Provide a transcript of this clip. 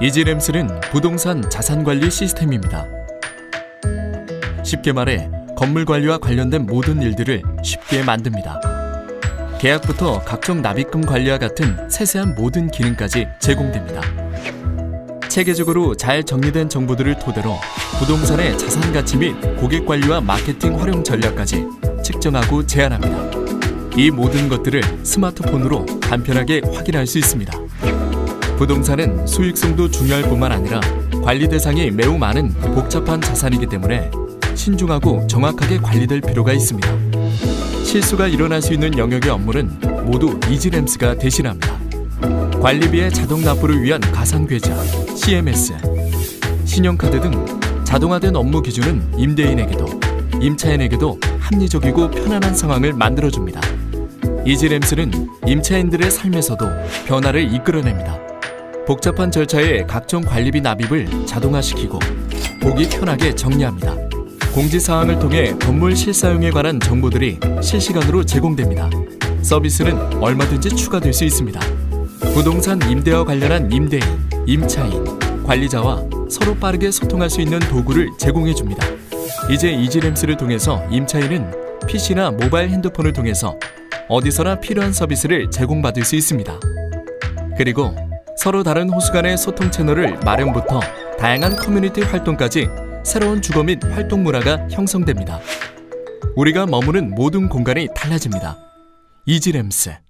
이지램스는 부동산 자산 관리 시스템입니다. 쉽게 말해 건물 관리와 관련된 모든 일들을 쉽게 만듭니다. 계약부터 각종 납입금 관리와 같은 세세한 모든 기능까지 제공됩니다. 체계적으로 잘 정리된 정보들을 토대로 부동산의 자산 가치 및 고객 관리와 마케팅 활용 전략까지 측정하고 제안합니다. 이 모든 것들을 스마트폰으로 간편하게 확인할 수 있습니다. 부동산은 수익성도 중요할 뿐만 아니라 관리 대상이 매우 많은 복잡한 자산이기 때문에 신중하고 정확하게 관리될 필요가 있습니다. 실수가 일어날 수 있는 영역의 업무는 모두 이지램스가 대신합니다. 관리비의 자동 납부를 위한 가상 계좌, CMS, 신용카드 등 자동화된 업무 기준은 임대인에게도 임차인에게도 합리적이고 편안한 상황을 만들어줍니다. 이지램스는 임차인들의 삶에서도 변화를 이끌어냅니다. 복잡한 절차의 각종 관리비 납입을 자동화시키고 보기 편하게 정리합니다. 공지사항을 통해 건물 실사용에 관한 정보들이 실시간으로 제공됩니다. 서비스는 얼마든지 추가될 수 있습니다. 부동산 임대와 관련한 임대인, 임차인, 관리자와 서로 빠르게 소통할 수 있는 도구를 제공해 줍니다. 이제 이지램스를 통해서 임차인은 PC나 모바일 핸드폰을 통해서 어디서나 필요한 서비스를 제공받을 수 있습니다. 그리고 서로 다른 호수 간의 소통 채널을 마련부터 다양한 커뮤니티 활동까지 새로운 주거 및 활동 문화가 형성됩니다. 우리가 머무는 모든 공간이 달라집니다. 이지램스